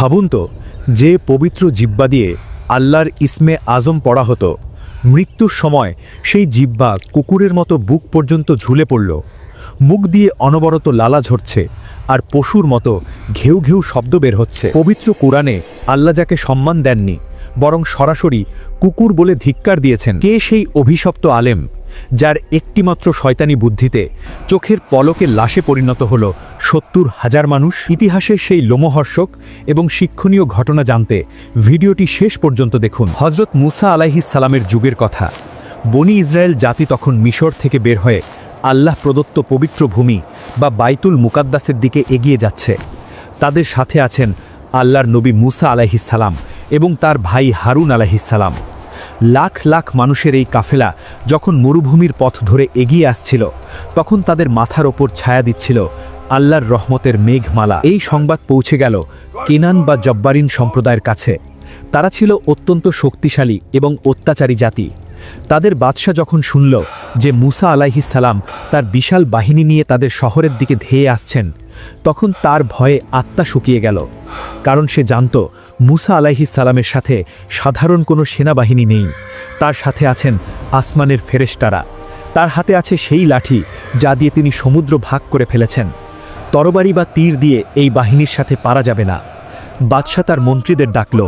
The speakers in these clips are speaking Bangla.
ভাবুন তো, যে পবিত্র জিব্বা দিয়ে আল্লাহর ইসমে আজম পড়া হতো, মৃত্যুর সময় সেই জিব্বা কুকুরের মতো বুক পর্যন্ত ঝুলে পড়ল। মুখ দিয়ে অনবরত লালা ঝরছে আর পশুর মতো ঘেউ ঘেউ শব্দ বের হচ্ছে। পবিত্র কোরআনে আল্লাহ যাকে সম্মান দেননি, বরং সরাসরি কুকুর বলে ধিক্কার দিয়েছেন। কে সেই অভিশপ্ত আলেম যার একটিমাত্র শয়তানি বুদ্ধিতে চোখের পলকে লাশে পরিণত হল সত্তর হাজার মানুষ। ইতিহাসের সেই লোমহর্ষক এবং শিক্ষণীয় ঘটনা জানতে ভিডিওটি শেষ পর্যন্ত দেখুন। হজরত মুসা সালামের যুগের কথা। বনি ইসরায়েল জাতি তখন মিশর থেকে বের হয়ে আল্লাহ প্রদত্ত পবিত্র ভূমি বা বাইতুল মুকাদ্দাসের দিকে এগিয়ে যাচ্ছে। তাদের সাথে আছেন আল্লাহর নবী মুসা আলাইহিসালাম এবং তার ভাই হারুন আলাইহিসালাম লাখ লাখ মানুষের এই কাফেলা যখন মরুভূমির পথ ধরে এগিয়ে আসছিল, তখন তাদের মাথার ওপর ছায়া দিচ্ছিল আল্লাহর রহমতের মেঘমালা। এই সংবাদ পৌঁছে গেল কেনান বা জব্বারিন সম্প্রদায়ের কাছে। তারা ছিল অত্যন্ত শক্তিশালী এবং অত্যাচারী জাতি। তাদের বাদশাহ যখন শুনল যে মুসা আলাইহিস সালাম তার বিশাল বাহিনী নিয়ে তাদের শহরের দিকে ধেয়ে আসছেন তখন তার ভয়ে আত্মা শুকিয়ে গেল। কারণ সে জানত, মুসা আলাইহিস সালামের সাথে সাধারণ কোনো সেনাবাহিনী নেই। তার সাথে আছেন আসমানের ফেরেশতারা। তার হাতে আছে সেই লাঠি যা দিয়ে তিনি সমুদ্র ভাগ করে ফেলেছেন। তরবারি বা তীর দিয়ে এই বাহিনীর সাথে পারা যাবে না। বাদশাহ তার মন্ত্রীদের ডাকল,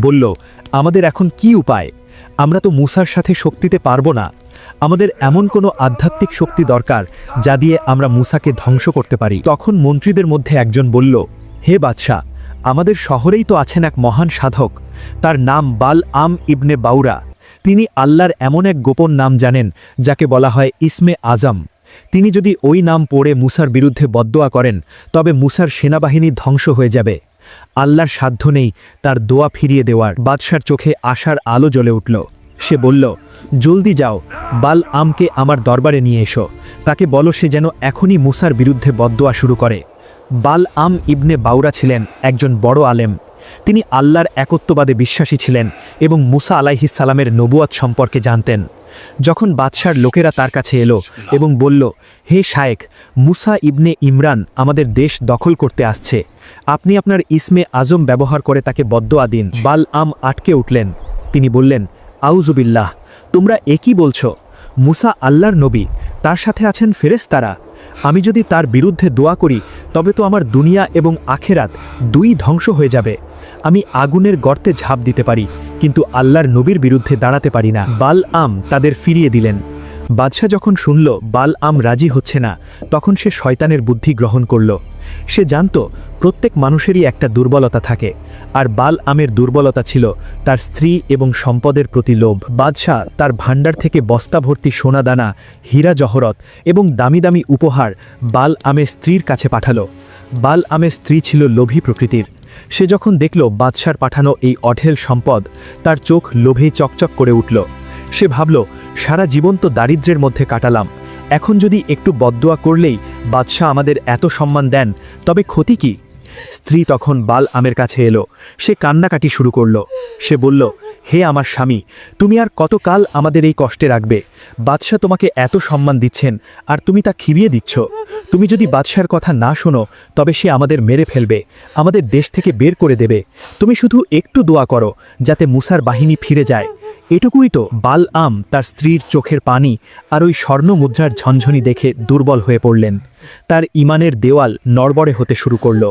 বলল, আমাদের এখন কি উপায়? আমরা তো মুসার সাথে শক্তিতে পারব না। আমাদের এমন কোনো আধ্যাত্মিক শক্তি দরকার যা দিয়ে আমরা মুসাকে ধ্বংস করতে পারি। তখন মন্ত্রীদের মধ্যে একজন বলল, হে বাদশাহ, আমাদের শহরেই তো আছেন এক মহান সাধক। তার নাম বাল আম ইবনে বাউরা। তিনি আল্লাহর এমন এক গোপন নাম জানেন, যাকে বলা হয় ইসমে আজম। তিনি যদি ওই নাম পড়ে মুসার বিরুদ্ধে বদদোয়া করেন, তবে মুসার সেনাবাহিনী ধ্বংস হয়ে যাবে। আল্লাহর সাধ্য নেই তার দোয়া ফিরিয়ে দেওয়ার। বাদশার চোখে আশার আলো জ্বলে উঠল। সে বলল জলদি যাও বাল আমকে আমার দরবারে নিয়ে এসো। তাকে বলো সে যেন এখনই মুসার বিরুদ্ধে বদদোয়া শুরু করে। বাল আম ইবনে বাউরা ছিলেন একজন বড় আলেম। তিনি আল্লাহর একত্ববাদে বিশ্বাসী ছিলেন এবং মুসা আলাইহিসালামের নবুয়াত সম্পর্কে জানতেন। যখন বাদশার লোকেরা তার কাছে এলো এবং বলল হে শায়েক মুসা ইবনে ইমরান আমাদের দেশ দখল করতে আসছে। আপনি আপনার ইসমে আজম ব্যবহার করে তাকে বদ্দোয়া দিন। বাল আম আটকে উঠলেন। তিনি বললেন আউজুবিল্লাহ তোমরা একই বলছো, মুসা আল্লাহর নবী, তার সাথে আছেন ফেরেস্তারা আমি যদি তার বিরুদ্ধে দোয়া করি, তবে তো আমার দুনিয়া এবং আখেরাত দুই ধ্বংস হয়ে যাবে। আমি আগুনের গর্তে ঝাঁপ দিতে পারি, কিন্তু আল্লাহর নবীর বিরুদ্ধে দাঁড়াতে পারি না। বাল আম তাদের ফিরিয়ে দিলেন। বাদশাহ যখন শুনল, বাল আম রাজি হচ্ছে না, তখন সে শয়তানের বুদ্ধি গ্রহণ করল। সে জানত, প্রত্যেক মানুষেরই একটা দুর্বলতা থাকে, আর বাল আমের দুর্বলতা ছিল তার স্ত্রী এবং সম্পদের প্রতি লোভ। বাদশাহ তার ভাণ্ডার থেকে বস্তা ভর্তি সোনাদানা, হীরা জহরত এবং দামি দামি উপহার বাল আমের স্ত্রীর কাছে পাঠালো। বাল আমের স্ত্রী ছিল লোভী প্রকৃতির। সে যখন দেখল, বাদশার পাঠানো এই অঢেল সম্পদ, তার চোখ লোভেই চকচক করে উঠল। সে ভাবল, সারা জীবন তো দারিদ্র্যের মধ্যে কাটালাম। এখন যদি একটু বদদোয়া করলেই বাদশাহ আমাদের এত সম্মান দেন, তবে ক্ষতি কি? স্ত্রী তখন বাল আমের কাছে এলো। সে কান্নাকাটি শুরু করল। সে বলল, হে আমার স্বামী, তুমি আর কতকাল আমাদের এই কষ্টে রাখবে? বাদশাহ তোমাকে এত সম্মান দিচ্ছেন, আর তুমি তা খিরিয়ে দিচ্ছ। তুমি যদি বাদশার কথা না শোনো, তবে সে আমাদের মেরে ফেলবে, আমাদের দেশ থেকে বের করে দেবে। তুমি শুধু একটু দোয়া করো, যাতে মুসার বাহিনী ফিরে যায়। এটুকুই তো বাল আম তার স্ত্রীর চোখের পানি আর ওই স্বর্ণ মুদ্রার ঝনঝনি দেখে দুর্বল হয়ে পড়লেন। তার ইমানের দেওয়াল নড়বড়ে হতে শুরু করল।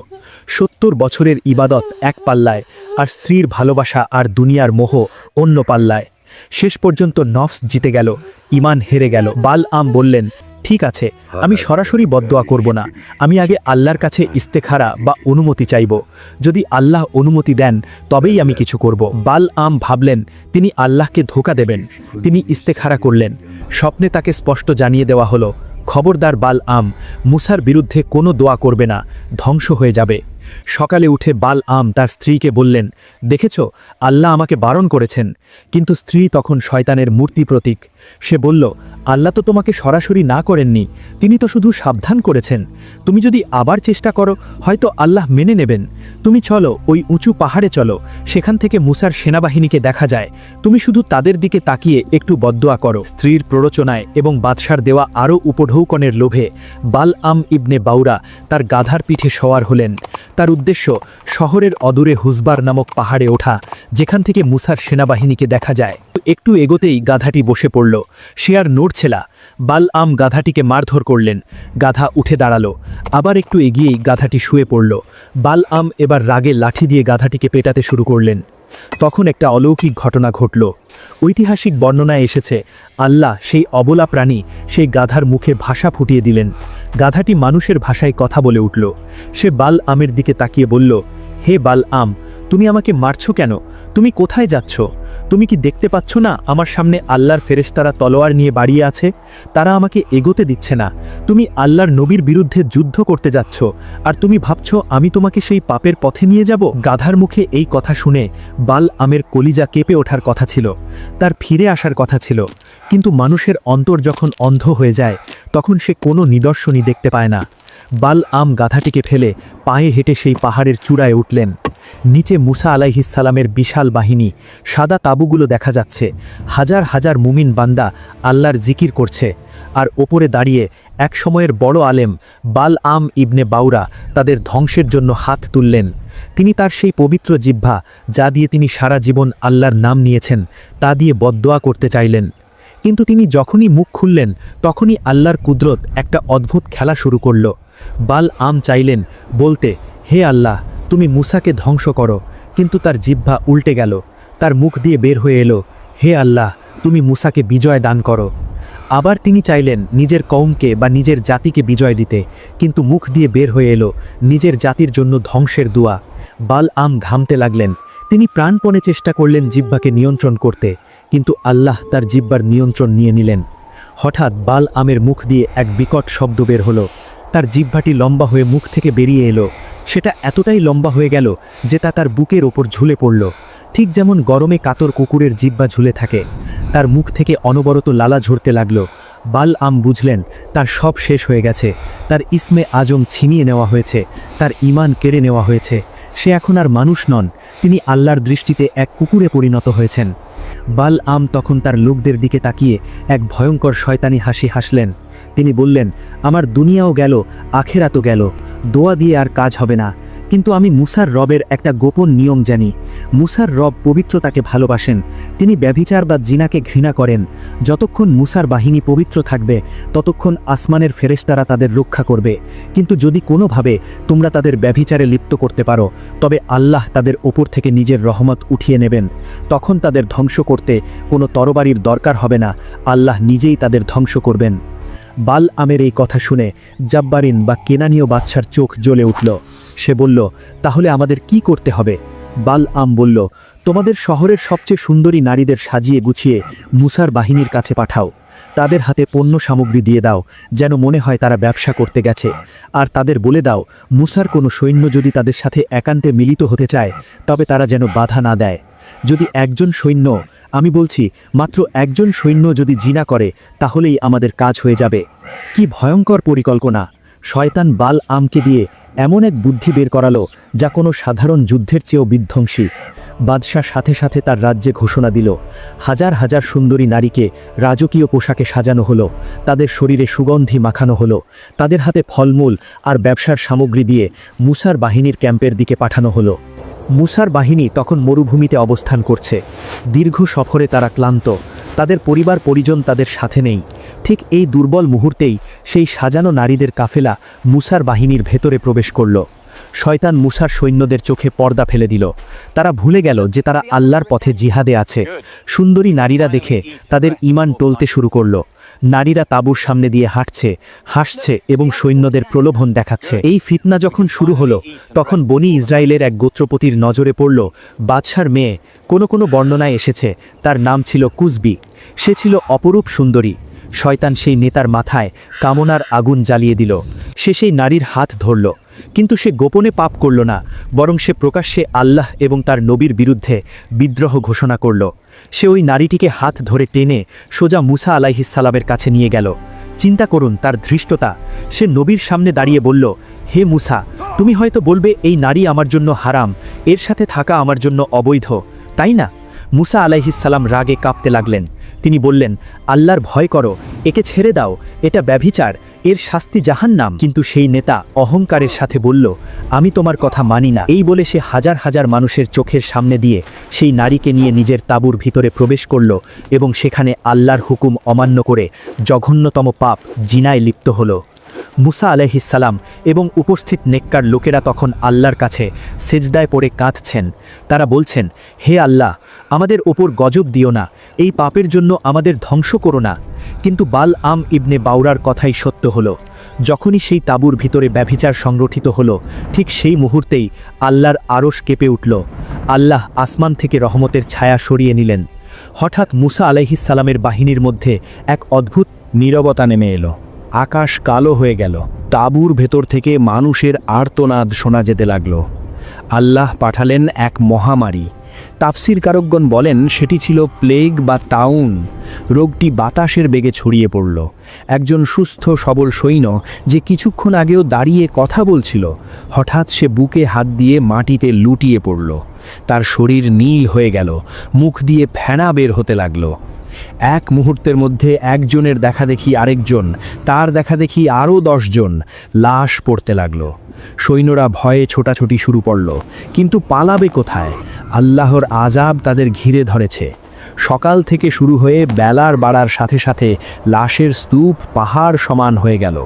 সত্তর বছরের ইবাদত এক পাল্লায় আর স্ত্রীর ভালোবাসা আর দুনিয়ার মোহ অন্য পাল্লায়। শেষ পর্যন্ত নফস জিতে গেল, ইমান হেরে গেল। বাল আম বললেন ঠিক আছে, আমি সরাসরি বদদোয়া করব না। আমি আগে আল্লাহর কাছে ইস্তেখারা বা অনুমতি চাইব। যদি আল্লাহ অনুমতি দেন, তবেই আমি কিছু করব। বাল আম ভাবলেন, তিনি আল্লাহকে ধোকা দেবেন। তিনি ইস্তেখারা করলেন। স্বপ্নে তাকে স্পষ্ট জানিয়ে দেওয়া হলো, খবরদার বাল আম, মুসার বিরুদ্ধে কোনো দোয়া করবে না, ধ্বংস হয়ে যাবে। সকালে উঠে বাল আম তার স্ত্রীকে বললেন, দেখেছ, আল্লাহ আমাকে বারণ করেছেন। কিন্তু স্ত্রী তখন শয়তানের মূর্তি প্রতীক। সে বলল, আল্লাহ তো তোমাকে সরাসরি না করেননি, তিনি তো শুধু সাবধান করেছেন। তুমি যদি আবার চেষ্টা করো, হয়তো আল্লাহ মেনে নেবেন। তুমি চলো, ওই উঁচু পাহাড়ে চলো, সেখান থেকে মুসার সেনাবাহিনীকে দেখা যায়। তুমি শুধু তাদের দিকে তাকিয়ে একটু বদদোয়া করো। স্ত্রীর প্ররোচনায় এবং বাদশার দেওয়া আরও উপঢৌকনের লোভে বাল আম ইবনে বাউরা তার গাধার পিঠে সওয়ার হলেন। তার উদ্দেশ্য শহরের অদূরে হুসবার নামক পাহাড়ে ওঠা, যেখান থেকে মুসার সেনাবাহিনীকে দেখা যায়। একটু এগোতেই গাধাটি বসে পড়ল। সে আর নড়ছেলা বাল আম গাধাটিকে মারধর করলেন। গাধা উঠে দাঁড়াল। আবার একটু এগিয়েই গাধাটি শুয়ে পড়ল। বাল আম এবার রাগে লাঠি দিয়ে গাধাটিকে পেটাতে শুরু করলেন। তখন একটা অলৌকিক ঘটনা ঘটল। ঐতিহাসিক বর্ণনায় এসেছে, আল্লাহ সেই অবলা প্রাণী সেই গাধার মুখে ভাষা ফুটিয়ে দিলেন। গাধাটি মানুষের ভাষায় কথা বলে উঠল। সে বাল আমের দিকে তাকিয়ে বলল, হে বাল আম, তুমি আমাকে মারছ কেন? তুমি কোথায় যাচ্ছ? তুমি কি দেখতে পাচ্ছ না আমার সামনে আল্লাহর ফেরেশতারা তলোয়ার নিয়ে বাড়িয়ে আছে? তারা আমাকে এগোতে দিচ্ছে না। তুমি আল্লাহর নবীর বিরুদ্ধে যুদ্ধ করতে যাচ্ছ। আর তুমি ভাবছ, আমি তোমাকে সেই পাপের পথে নিয়ে যাব? গাধার মুখে এই কথা শুনে বাল আমের কলিজা কেঁপে ওঠার কথা ছিল। তার ফিরে আসার কথা ছিল। কিন্তু মানুষের অন্তর যখন অন্ধ হয়ে যায়, তখন সে কোনো নিদর্শনই দেখতে পায় না। বাল আম গাধাটিকে ফেলে পায়ে হেঁটে সেই পাহাড়ের চূড়ায় উঠলেন। নিচে মুসা আলাইহিসালামের বিশাল বাহিনী, সাদা তাঁবুগুলো দেখা যাচ্ছে। হাজার হাজার মুমিন বান্দা আল্লাহর জিকির করছে আর ওপরে দাঁড়িয়ে এক সময়ের বড় আলেম বাল আম ইবনে বাউরা তাদের ধ্বংসের জন্য হাত তুললেন। তিনি তার সেই পবিত্র জিহ্বা যা দিয়ে তিনি সারা জীবন আল্লাহর নাম নিয়েছেন, তা দিয়ে বদোয়া করতে চাইলেন। কিন্তু তিনি যখনই মুখ খুললেন, তখনই আল্লাহর কুদরত একটা অদ্ভুত খেলা শুরু করল। বাল আম চাইলেন, বলতে, হে আল্লাহ, তুমি মুসাকে ধ্বংস করো। কিন্তু তার জিহ্বা উল্টে গেল। তার মুখ দিয়ে বের হয়ে এলো, হে আল্লাহ, তুমি মুসাকে বিজয় দান করো। আবার তিনি চাইলেন নিজের কৌমকে বা নিজের জাতিকে বিজয় দিতে, কিন্তু মুখ দিয়ে বের হয়ে এলো নিজের জাতির জন্য ধ্বংসের দোয়া। বাল আম ঘামতে লাগলেন। তিনি প্রাণপণে চেষ্টা করলেন জিব্বাকে নিয়ন্ত্রণ করতে, কিন্তু আল্লাহ তার জিব্বার নিয়ন্ত্রণ নিয়ে নিলেন। হঠাৎ বাল আমের মুখ দিয়ে এক বিকট শব্দ বের হলো। তার জিহ্বাটি লম্বা হয়ে মুখ থেকে বেরিয়ে এলো। সেটা এতটাই লম্বা হয়ে গেল যে তা তার বুকের ওপর ঝুলে পড়ল। ঠিক যেমন গরমে কাতর কুকুরের জিব্বা ঝুলে থাকে, তার মুখ থেকে অনবরত লালা ঝরতে লাগল। বাল আম বুঝলেন, তার সব শেষ হয়ে গেছে। তার ইসমে আজম ছিনিয়ে নেওয়া হয়েছে, তার ইমান কেড়ে নেওয়া হয়েছে। সে এখন আর মানুষ নন, তিনি আল্লাহর দৃষ্টিতে এক কুকুরে পরিণত হয়েছেন। বাল আম তখন তার লোকদের দিকে তাকিয়ে এক ভয়ঙ্কর শয়তানি হাসি হাসলেন। তিনি বললেন, আমার দুনিয়াও গেল, আখেরাতও গেল, দোয়া দিয়ে আর কাজ হবে না। কিন্তু আমি মুসার রবের একটা গোপন নিয়ম জানি। মুসার রব পবিত্রতাকে ভালোবাসেন, তিনি ব্যভিচার বা জিনাকে ঘৃণা করেন। যতক্ষণ মুসার বাহিনী পবিত্র থাকবে, ততক্ষণ আসমানের ফেরেশতারা তাদের রক্ষা করবে। কিন্তু যদি কোনোভাবে তোমরা তাদের ব্যভিচারে লিপ্ত করতে পারো, তবে আল্লাহ তাদের ওপর থেকে নিজের রহমত উঠিয়ে নেবেন। তখন তাদের ধ্বংস করতে কোনো তরবারির দরকার হবে না। আল্লাহ নিজেই তাদের ধ্বংস করবেন। বাল আমের এই কথা শুনে জাব্বারিন বা কেনানীয় বাদশার চোখ জ্বলে উঠল। সে বলল, তাহলে আমাদের কি করতে হবে? বাল আম বলল, তোমাদের শহরের সবচেয়ে সুন্দরী নারীদের সাজিয়ে গুছিয়ে মুসার বাহিনীর কাছে পাঠাও। তাদের হাতে পণ্য সামগ্রী দিয়ে দাও, যেন মনে হয় তারা ব্যবসা করতে গেছে। আর তাদের বলে দাও, মুসার কোনো সৈন্য যদি তাদের সাথে একান্তে মিলিত হতে চায়, তবে তারা যেন বাধা না দেয়। যদি একজন সৈন্য, আমি বলছি, মাত্র একজন সৈন্য যদি জিনা করে, তাহলেই আমাদের কাজ হয়ে যাবে। কি ভয়ঙ্কর পরিকল্পনা! শয়তান বাল আমকে দিয়ে এমন এক বুদ্ধি বের করালো, যা কোনো সাধারণ যুদ্ধের চেয়েও বিধ্বংসী। বাদশাহ সাথে সাথে তার রাজ্যে ঘোষণা দিল, হাজার হাজার সুন্দরী নারীকে রাজকীয় পোশাকে সাজানো হলো, তাদের শরীরে সুগন্ধি মাখানো হলো, তাদের হাতে ফলমূল আর ব্যবসার সামগ্রী দিয়ে মুসার বাহিনীর ক্যাম্পের দিকে পাঠানো হলো। মুসার বাহিনী তখন মরুভূমিতে অবস্থান করছে। দীর্ঘ সফরে তারা ক্লান্ত। তাদের পরিবার পরিজন তাদের সাথে নেই। ঠিক এই দুর্বল মুহূর্তেই সেই সাজানো নারীদের কাফেলা মুসার বাহিনীর ভেতরে প্রবেশ করল। শয়তান মুসার সৈন্যদের চোখে পর্দা ফেলে দিল। তারা ভুলে গেল যে তারা আল্লাহর পথে জিহাদে আছে। সুন্দরী নারীরা দেখে তাদের ইমান টলতে শুরু করল। নারীরা তাঁবুর সামনে দিয়ে হাঁটছে, হাসছে এবং সৈন্যদের প্রলোভন দেখাচ্ছে। এই ফিতনা যখন শুরু হলো, তখন বনি ইসরায়েলের এক গোত্রপতির নজরে পড়ল, বাদশার মেয়ে কোনো কোনো বর্ণনায় এসেছে, তার নাম ছিল কুজবি সে ছিল অপরূপ সুন্দরী। শয়তান সেই নেতার মাথায় কামনার আগুন জ্বালিয়ে দিল। সে সেই নারীর হাত ধরল। কিন্তু সে গোপনে পাপ করল না, বরং সে প্রকাশ্যে আল্লাহ এবং তার নবীর বিরুদ্ধে বিদ্রোহ ঘোষণা করল। সে ওই নারীটিকে হাত ধরে টেনে সোজা মুসা আলাইহিসালামের কাছে নিয়ে গেল। চিন্তা করুন, তার ধৃষ্টতা। সে নবীর সামনে দাঁড়িয়ে বলল, হে মুসা, তুমি হয়তো বলবে, এই নারী আমার জন্য হারাম, এর সাথে থাকা আমার জন্য অবৈধ, তাই না? মুসা আলাইহিসাল্লাম রাগে কাঁপতে লাগলেন। তিনি বললেন, আল্লাহর ভয় করো, একে ছেড়ে দাও, এটা ব্যভিচার এর শাস্তি জাহান্নাম। কিন্তু সেই নেতা অহংকারের সাথে বলল, আমি তোমার কথা মানি না। এই বলে সে হাজার হাজার মানুষের চোখের সামনে দিয়ে সেই নারীকে নিয়ে নিজের তাবুর ভিতরে প্রবেশ করল এবং সেখানে আল্লাহর হুকুম অমান্য করে জঘন্যতম পাপ জিনায় লিপ্ত হলো। মুসা আলহিসাল্লাম এবং উপস্থিত নেককার লোকেরা তখন আল্লাহর কাছে সেজদায় পড়ে কাঁদছেন। তারা বলছেন, হে আল্লাহ, আমাদের ওপর গজব দিও না, এই পাপের জন্য আমাদের ধ্বংস করো না। কিন্তু বাল আম ইবনে বাউরার কথাই সত্য হলো, যখনই সেই তাঁবুর ভিতরে ব্যভিচার সংগঠিত হলো, ঠিক সেই মুহূর্তেই আল্লাহর আরশ কেঁপে উঠল। আল্লাহ আসমান থেকে রহমতের ছায়া সরিয়ে নিলেন। হঠাৎ মুসা আলাইহিসাল্লামের বাহিনীর মধ্যে এক অদ্ভুত নীরবতা নেমে এলো। আকাশ কালো হয়ে গেল। তাঁবুর ভেতর থেকে মানুষের আর্তনাদ শোনা যেতে লাগল। আল্লাহ পাঠালেন এক মহামারী। তাফসির কারকগণ বলেন, সেটি ছিল প্লেগ বা তাউন। রোগটি বাতাসের বেগে ছড়িয়ে পড়ল। একজন সুস্থ, সবল সৈন্য যে কিছুক্ষণ আগেও দাঁড়িয়ে কথা বলছিল, হঠাৎ সে বুকে হাত দিয়ে মাটিতে লুটিয়ে পড়ল। তার শরীর নীল হয়ে গেল। মুখ দিয়ে ফেনা বের হতে লাগল। এক মুহূর্তের মধ্যে একজনের দেখা দেখি আরেকজন, তার দেখা দেখি আরও দশজন লাশ পড়তে লাগল। সৈন্যরা ভয়ে ছোটাছুটি শুরু করল, কিন্তু পালাবে কোথায়? আল্লাহর আজাব তাদের ঘিরে ধরেছে। সকাল থেকে শুরু হয়ে বেলার বাড়ার সাথে সাথে লাশের স্তূপ পাহাড় সমান হয়ে গেল।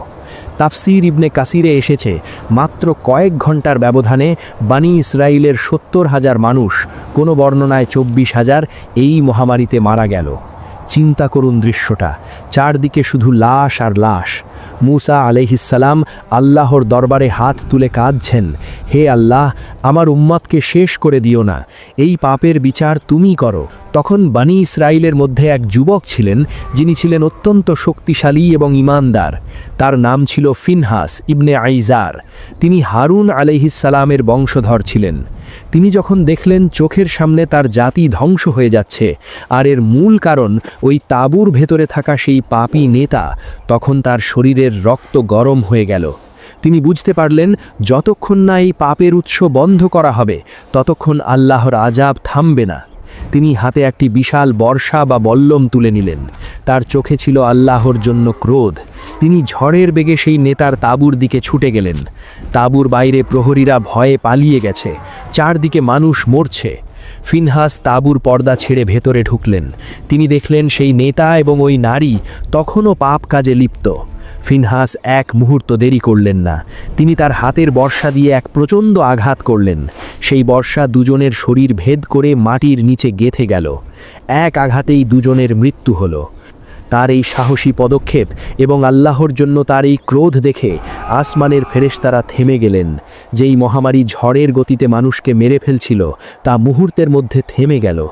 তাফসির ইবনে কাসিরে এসেছে, মাত্র কয়েক ঘণ্টার ব্যবধানে বানি ইসরায়েলের সত্তর হাজার মানুষ, কোনো বর্ণনায় চব্বিশ হাজার এই মহামারীতে মারা গেল। চিন্তা করুন দৃশ্যটা, চারদিকে শুধু লাশ আর লাশ। মুসা আলহিসাল্লাম আল্লাহর দরবারে হাত তুলে কাঁদছেন, হে আল্লাহ আমার উম্মাদকে শেষ করে দিও না। এই পাপের বিচার তুমি করো। তখন বানি ইসরায়েলের মধ্যে এক যুবক ছিলেন, যিনি ছিলেন অত্যন্ত শক্তিশালী এবং ইমানদার। তার নাম ছিল ফিনহাস ইবনে আইজার। তিনি হারুন আলহিসাল্লামের বংশধর ছিলেন। তিনি যখন দেখলেন চোখের সামনে তার জাতি ধ্বংস হয়ে যাচ্ছে, আর এর মূল কারণ ওই তাঁবুর ভেতরে থাকা সেই পাপী নেতা, তখন তার শরীরের রক্ত গরম হয়ে গেল। তিনি বুঝতে পারলেন, যতক্ষণ না এই পাপের উৎস বন্ধ করা হবে, ততক্ষণ আল্লাহর আজাব থামবে না। তিনি হাতে একটি বিশাল বর্ষা বা বল্লম তুলে নিলেন। তার চোখে ছিল আল্লাহর জন্য ক্রোধ। তিনি ঝড়ের বেগে সেই নেতার তাঁবুর দিকে ছুটে গেলেন। তাঁবুর বাইরে প্রহরীরা ভয়ে পালিয়ে গেছে। চারদিকে মানুষ মরছে। ফিনহাস তাঁবুর পর্দা ছেড়ে ভেতরে ঢুকলেন। তিনি দেখলেন সেই নেতা এবং ওই নারী তখনও পাপ কাজে লিপ্ত। ফিনহাস এক মুহূর্ত দেরি করলেন না। তিনি তার হাতের বর্ষা দিয়ে এক প্রচণ্ড আঘাত করলেন। সেই বর্ষা দুজনের শরীর ভেদ করে মাটির নিচে গেথে গেল। এক আঘাতেই দুজনের মৃত্যু হলো। তার এই সাহসী পদক্ষেপ এবং আল্লাহর জন্য তার এই ক্রোধ দেখে আসমানের ফেরেশতারা থেমে গেলেন। যেই মহামারী ঝড়ের গতিতে মানুষকে মেরে ফেলছিল, তা মুহূর্তের মধ্যে থেমে গেল।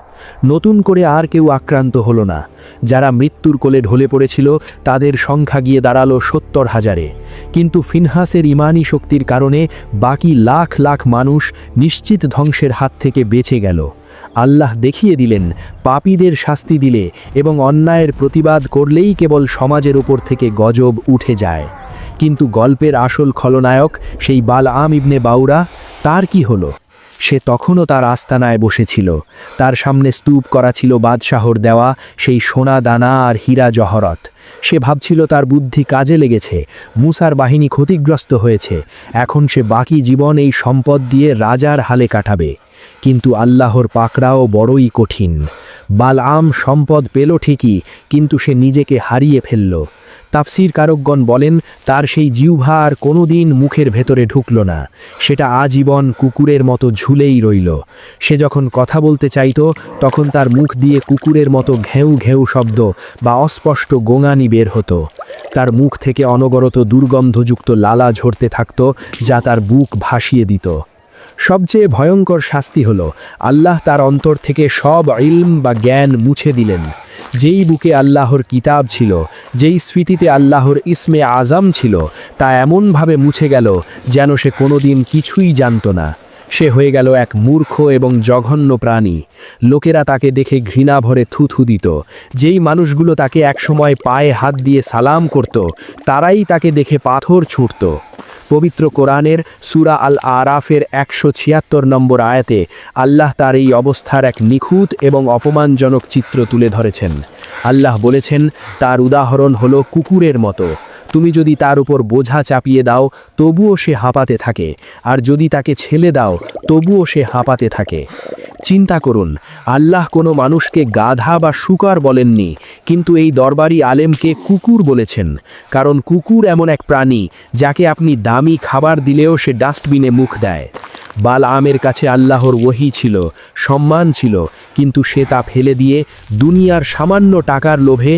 নতুন করে আর কেউ আক্রান্ত হলো না। যারা মৃত্যুর কোলে ঢলে পড়েছিল, তাদের সংখ্যা গিয়ে দাঁড়াল সত্তর হাজারে। কিন্তু ফিনহাসের ইমানি শক্তির কারণে বাকি লাখ লাখ মানুষ নিশ্চিত ধ্বংসের হাত থেকে বেঁচে গেল। আল্লাহ দেখিয়ে দিলেন, পাপীদের শাস্তি দিলে এবং অন্যায়ের প্রতিবাদ করলেই কেবল সমাজের উপর থেকে গজব উঠে যায়। কিন্তু গল্পের আসল খলনায়ক, সেই বাল আম ইবনে বাউরা, তার কি হলো? সে তখনও তার আস্তানায় বসেছিল। তার সামনে স্তূপ করা ছিল বাদশাহর দেওয়া সেই সোনা দানা আর হীরা জহরত। সে ভাবছিল তার বুদ্ধি কাজে লেগেছে, মুসার বাহিনী ক্ষতিগ্রস্ত হয়েছে, এখন সে বাকি জীবন এই সম্পদ দিয়ে রাজার হালে কাটাবে। কিন্তু আল্লাহর পাকড়াও বড়ই কঠিন। বালাম সম্পদ পেল ঠিকই, কিন্তু সে নিজেকে হারিয়ে ফেলল। তাফসির কারকগণ বলেন, তার সেই জিউভা আর কোনোদিন মুখের ভেতরে ঢুকল না। সেটা আজীবন কুকুরের মতো ঝুলেই রইল। সে যখন কথা বলতে চাইত, তখন তার মুখ দিয়ে কুকুরের মতো ঘেউ ঘেউ শব্দ বা অস্পষ্ট গোঙানি বের হতো। তার মুখ থেকে অনবরত দুর্গন্ধযুক্ত লালা ঝরতে থাকত, যা তার বুক ভাসিয়ে দিত। সবচেয়ে ভয়ঙ্কর শাস্তি হল, আল্লাহ তার অন্তর থেকে সব ইলম বা জ্ঞান মুছে দিলেন। যেই বুকে আল্লাহর কিতাব ছিল, যেই স্মৃতিতে আল্লাহর ইসমে আজাম ছিল, তা এমনভাবে মুছে গেল যেন সে কোনোদিন কিছুই জানত না। সে হয়ে গেল এক মূর্খ এবং জঘন্য প্রাণী। লোকেরা তাকে দেখে ঘৃণা ভরে থুথু দিত। যেই মানুষগুলো তাকে একসময় পায়ে হাত দিয়ে সালাম করত, তারাই তাকে দেখে পাথর ছুঁড়ত। পবিত্র কোরআনের সুরা আল আরাফের একশো ছিয়াত্তর নম্বর আয়াতে আল্লাহ তার এই অবস্থার এক নিখুঁত এবং অপমানজনক চিত্র তুলে ধরেছেন। আল্লাহ বলেছেন, তার উদাহরণ হলো কুকুরের মতো। তুমি যদি তার উপর বোঝা চাপিয়ে দাও, তবুও সে হাঁপাতে থাকে। আর যদি তাকে ছেলে দাও, তবুও সে হাঁপাতে থাকে। চিন্তা করুন, আল্লাহ কোনো মানুষকে গাধা বা শুকার বলেননি, কিন্তু এই দরবারি আলেমকে কুকুর বলেছেন। কারণ কুকুর এমন এক প্রাণী, যাকে আপনি দামি খাবার দিলেও সে ডাস্টবিনে মুখ দেয়। বাল আমের কাছে আল্লাহর ওহি ছিল, সম্মান ছিল, কিন্তু সে তা ফেলে দিয়ে দুনিয়ার সামান্য টাকার লোভে